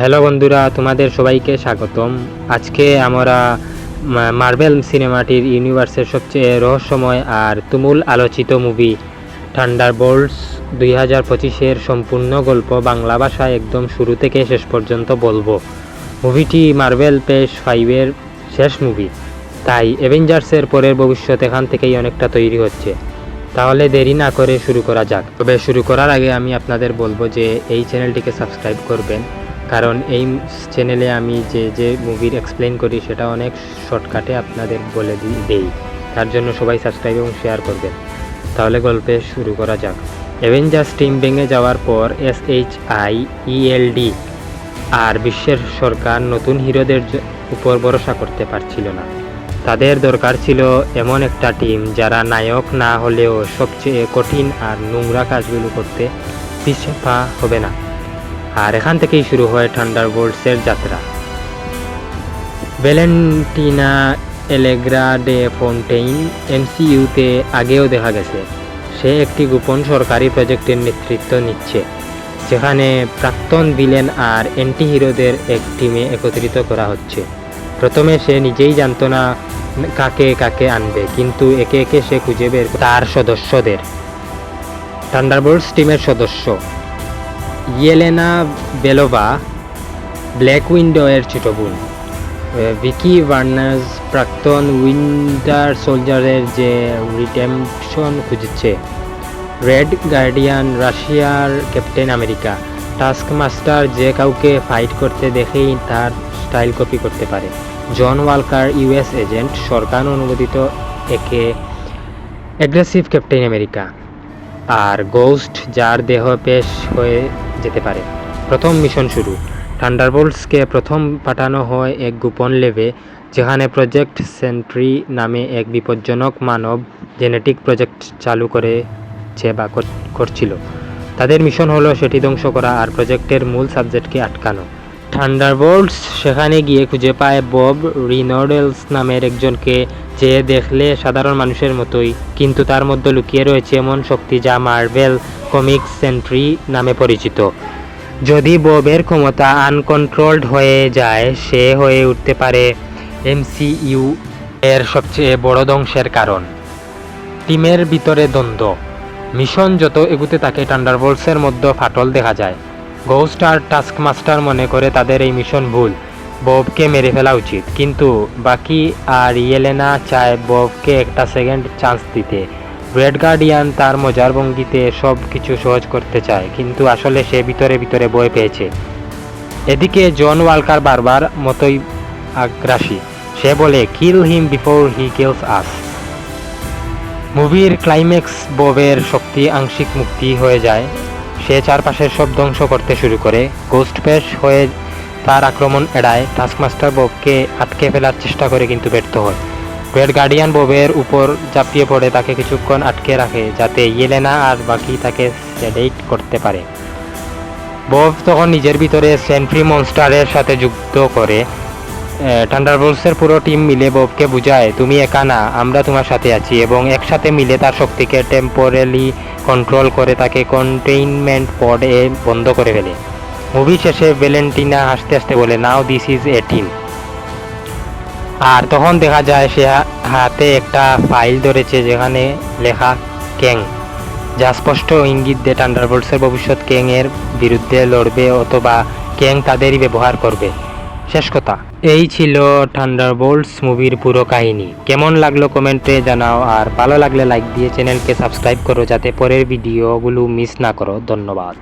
Hello বন্ধুরা, তোমাদের সবাইকে স্বাগতম। আজকে আমরা মার্বেল সিনেমাটির ইউনিভার্সের সবচেয়ে রহস্যময় আর তুমুল আলোচিত মুভি থান্ডার বোল্টস দুই হাজার পঁচিশের সম্পূর্ণ গল্প বাংলা ভাষায় একদম শুরু থেকে শেষ পর্যন্ত বলব। মুভিটি মার্বেল পেশ ফাইভের শেষ মুভি তাই অ্যাভেঞ্জার্সের পরের ভবিষ্যৎ এখান থেকেই অনেকটা তৈরি হচ্ছে। তাহলে দেরি না করে শুরু করা যাক। তবে শুরু করার আগে আমি আপনাদের বলব যে এই চ্যানেলটিকে সাবস্ক্রাইব করবেন। কারণ এই চ্যানেলে আমি যে যে মুভির এক্সপ্লেন করি সেটা অনেক শর্টকাটে আপনাদের বলে দিই। তার জন্য সবাই সাবস্ক্রাইব এবং শেয়ার করবেন। তাহলে গল্পে শুরু করা যাক। অ্যাভেঞ্জার্স টিম ভেঙে যাওয়ার পর S H I E L D আর বিশ্বের সরকার নতুন হিরোদের উপর ভরসা করতে পারছিল না। তাদের দরকার ছিল এমন একটা টিম যারা নায়ক না হলেও সবচেয়ে কঠিন আর নোংরা কাজগুলো করতে পিছিয়ে হবে না। আর এখান থেকেই শুরু হয় থান্ডার বোল্টসের যাত্রা। ভ্যালেন্টিনা এলেগ্রা ডে ফোন্টেইন এমসিইউতে আগেও দেখা গেছে। সে একটি গোপন সরকারি প্রজেক্টের নেতৃত্ব নিচ্ছে, যেখানে প্রাক্তন ভিলেন আর অ্যান্টি হিরোদের এক টিমে একত্রিত করা হচ্ছে। প্রথমে সে নিজেই জানতো না কাকে কাকে আনবে, কিন্তু একে একে সে খুঁজে বের তার সদস্যদের। থান্ডারবোল্টস টিমের সদস্য ইয়েলেনা বেলোভা, ব্ল্যাক উইন্ডো এর ছোট বোন। ভিকি ভার্নার্স প্রাক্তন উইন্টার সোলজারের যে রিটেমশন খুঁজছে, রেড গার্ডিয়ান রাশিয়ার ক্যাপ্টেন আমেরিকা। টাস্ক মাস্টার যে কাউকে ফাইট করতে দেখেই তার স্টাইল কপি করতে পারে। জন ওয়ালকার ইউএস এজেন্ট, সরকার অনুমোদিত, একে অ্যাগ্রেসিভ ক্যাপ্টেন আমেরিকা। আর গোস্ট যার দেহ পেশ হয়ে যেতে পারে। প্রথম মিশন শুরু। থান্ডারবোল্টসকে প্রথম পাঠানো হয় এক গোপন লেবে, যেখানে প্রজেক্ট সেন্ট্রি নামে এক বিপজ্জনক মানব জেনেটিক প্রজেক্ট চালু করেছে বা কর- করছিল। তাদের মিশন হলো সেটি ধ্বংস করা আর প্রজেক্টের মূল সাবজেক্টকে আটকানো। থান্ডারবোল্টস সেখানে গিয়ে খুঁজে পায় বব রিনডেলস নামের একজনকে, যে দেখলে সাধারণ মানুষের মতোই, কিন্তু তার মধ্যে লুকিয়ে রয়েছে এমন শক্তি যা মার্বেল কমিক্স সেন্ট্রি নামে পরিচিত। যদি ববের ক্ষমতা আনকন্ট্রোলড হয়ে যায়, সে হয়ে উঠতে পারে এমসিইউ এর সবচেয়ে বড় ধ্বংসের কারণ। টিমের ভিতরে দ্বন্দ্ব। মিশন যত এগুতে থাকে টান্ডারবোল্টসের মধ্যে ফাটল দেখা যায়। গোস্ট আর টাস্ক মাস্টার মনে করে তাদের এই মিশন ভুল। ববকে মেরে ফেলা উচিত। কিন্তু বাকি আর ইয়েলেনা চায় ববকে একটা সেকেন্ড চান্স দিতে। রেড গার্ডিয়ান তার মজার ভঙ্গিতে সব কিছু সহজ করতে চায়, কিন্তু আসলে সে ভিতরে ভিতরে বয়ে পেয়েছে। এদিকে জন ওয়ালকার বারবার মতোই আগ্রাসী। সে বলে কিল হিম বিফোর হি কিলস আস মুভির ক্লাইম্যাক্স ববের শক্তি আংশিক মুক্তি হয়ে যায়। সে চারপাশের সব ধ্বংস করতে শুরু করে। গোস্ট পেশ হয়ে তার আক্রমণ এড়ায় টাস্কমাস্টার ববকে আটকে ফেলার চেষ্টা করে কিন্তু ব্যর্থ হয়। রেড গার্ডিয়ান ববের উপর ঝাঁপিয়ে পড়ে তাকে কিছুক্ষণ আটকে রাখে যাতে ইয়েলেনা আর বাকি তাকে সেডেট করতে পারে। বব তখন নিজের ভিতরে সেন্ট্রি মনস্টারের সাথে যুক্ত করে। থান্ডারবোল্টসের পুরো টিম মিলে ববকে বুঝায়, তুমি একা না, আমরা তোমার সাথে আছি। এবং একসাথে মিলে তার শক্তিকে টেম্পোরালি কন্ট্রোল করে তাকে কন্টেইনমেন্ট পডে বন্ধ করে ফেলে। মুভি শেষে ভ্যালেন্টিনা হাসতে হাসতে বলে now this is a team আর তখন দেখা যায় সে হাতে একটা ফাইল ধরেছে যেখানে লেখা ক্যাং যা স্পষ্ট ইঙ্গিত দেয় থান্ডারবোল্টসের ভবিষ্যৎ ক্যাং এর বিরুদ্ধে লড়বে অথবা ক্যাং তাদেরই ব্যবহার করবে। শেষ কথা। এই ছিল থান্ডার বোল্ডস মুভির পুরো কাহিনী। কেমন লাগল কমেন্টে জানাও আর ভালো লাগলে লাইক দিয়ে চ্যানেলকে সাবস্ক্রাইব করো যাতে পরের ভিডিওগুলো মিস না করো। ধন্যবাদ।